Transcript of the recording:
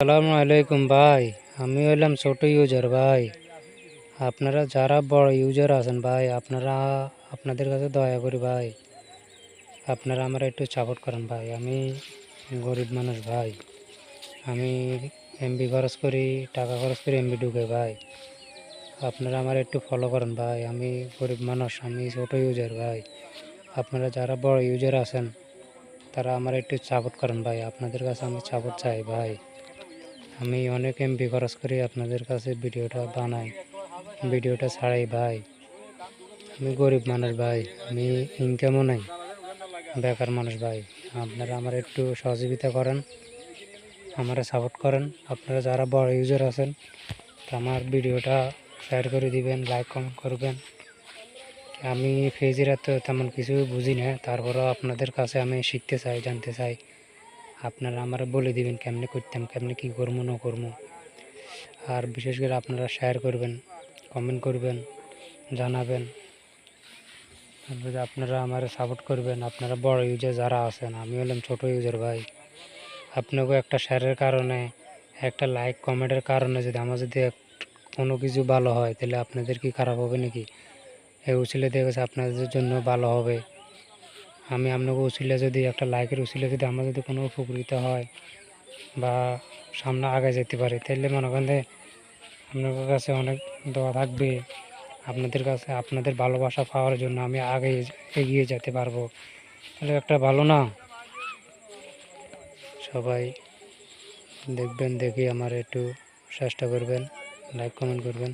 আসসালামু আলাইকুম ভাই। আমি হইলাম ছোট ইউজার ভাই। আপনারা যারা বড় ইউজার আছেন ভাই, আপনারা আপনাদের কাছে দয়া করি ভাই। আপনারা আমার একটু সাপোর্ট করেন ভাই। আমি গরিব মানুষ ভাই। আমি এমবি খরচ করি, টাকা খরচ করি এমবি ঢুকে ভাই। আপনারা আমার একটু ফলো করেন ভাই। আমি গরিব মানুষ, আমি ছোট ইউজার ভাই। আপনারা যারা বড় ইউজার আছেন, তারা আমার একটু সাপোর্ট করেন ভাই। আপনাদের কাছে আমি সাপোর্ট চাই ভাই। আমি অনেক এমবি খরচ করি আপনাদের কাছে ভিডিওটা বানাই। ভিডিওটা ছাড়াই ভাই। আমি গরিব মানুষ ভাই, আমি ইনকামও নাই, বেকার মানুষ ভাই। আপনারা আমার একটু সহযোগিতা করেন, আমারা সাপোর্ট করেন। আপনারা যারা বড় ইউজার আছেন তা আমার ভিডিওটা শেয়ার করে দিবেন লাইক কমেন্ট করবেন। আমি ফেজের এত তেমন কিছু বুঝি না, তারপরেও আপনাদের কাছে আমি শিখতে চাই, জানতে চাই। আপনারা আমার বলে দিবেন কেমনে করতাম, কেমনে কী করব না করব আর বিশেষ করে আপনারা শেয়ার করবেন কমেন্ট করবেন, জানাবেন। আপনারা আমার সাপোর্ট করবেন, আপনারা বড় ইউজার যারা আছেন, আমি হলাম ছোট ইউজার ভাই। আপনাকেও একটা শেয়ারের কারণে, একটা লাইক কমেন্টের কারণে যদি আমার যদি কোনো কিছু ভালো হয়, তাহলে আপনাদের কি খারাপ হবে নাকি? এই উচিলে দেখেছে আপনাদের জন্য ভালো হবে। আমি আপনাকে উচিলে যদি, একটা লাইকের উচিলে যদি আমার যদি কোনো উপকৃত হয় বা সামনে আগে যেতে পারি তাহলে মনে করেন যে আপনাদের কাছে অনেক দোয়া থাকবে। আপনাদের কাছে, আপনাদের ভালোবাসা পাওয়ার জন্য আমি আগে এগিয়ে যেতে পারব। তাহলে একটা ভালো না? সবাই দেখবেন, দেখি আমার একটু চেষ্টা করবেন, লাইক কমেন্ট করবেন।